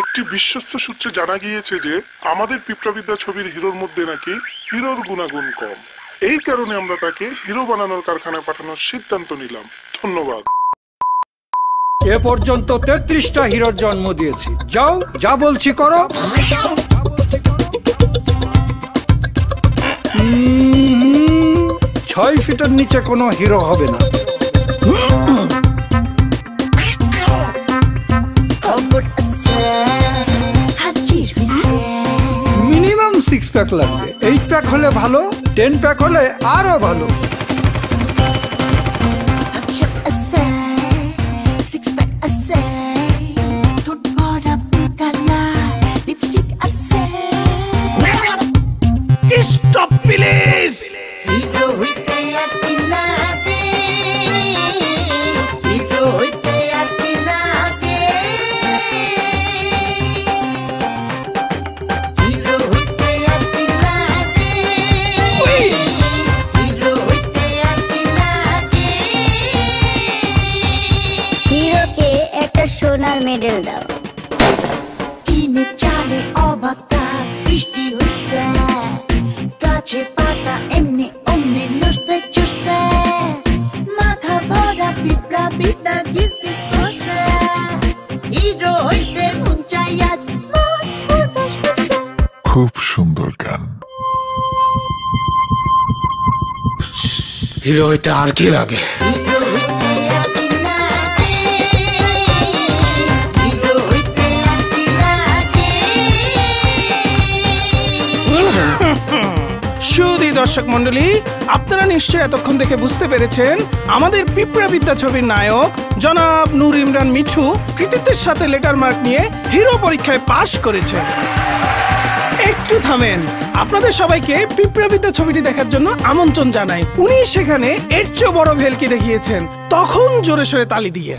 একটি বিশ্বস্ত সূত্রে জানা গিয়েছে যে, আমাদের পিঁপড়াবিদ্যা ছবির হিরোর মধ্যে নাকি হিরোর গুণাগুণ কম। এই কারণে আমরা তাকে হিরো বানানোর কারখানায় পাঠানোর সিদ্ধান্ত নিলাম। ধন্যবাদ। এ পর্যন্ত তেত্রিশটা হিরোর জন্ম দিয়েছি। যাও, যা বলছি করো। ছয় ফিটের নিচে কোনো হিরো হবে না। প্যাক লাগবে। এইট প্যাক হলে ভালো টেন প্যাক হলে আরও ভালো। সোনার মেডেল দাও। চিনে চালে অবাক কাক বৃষ্টি হচ্ছে গাছে পাতা এমনি অমনি নড়ছে চড়ছে। মাথা ভরা পিঁপড়া পিতা গিস গিস করছে। হিরো হইতে মন চাই আজ খুব সুন্দর গান। হিরো হইতে আর কি লাগে? সুদী দর্শক মন্ডলী আপনারা নিশ্চয়ই এতক্ষণ থেকে বুঝতে পেরেছেন, আমাদের পিঁপড়া বিদ্যা ছবির নায়ক জনাব নূর ইমরান মিঠু কৃতিত্বের সাথে লেটার মার্ক নিয়ে হিরো পরীক্ষায় পাশ করেছেন একটু থামেন, আপনাদের সবাইকে পিঁপড়া বিদ্যা ছবিটি দেখার জন্য আমন্ত্রণ জানাই। উনি সেখানে এর চেয়েও বড় ভেলকি দেখিয়েছেন, তখন জোরে সোরে তালি দিয়ে।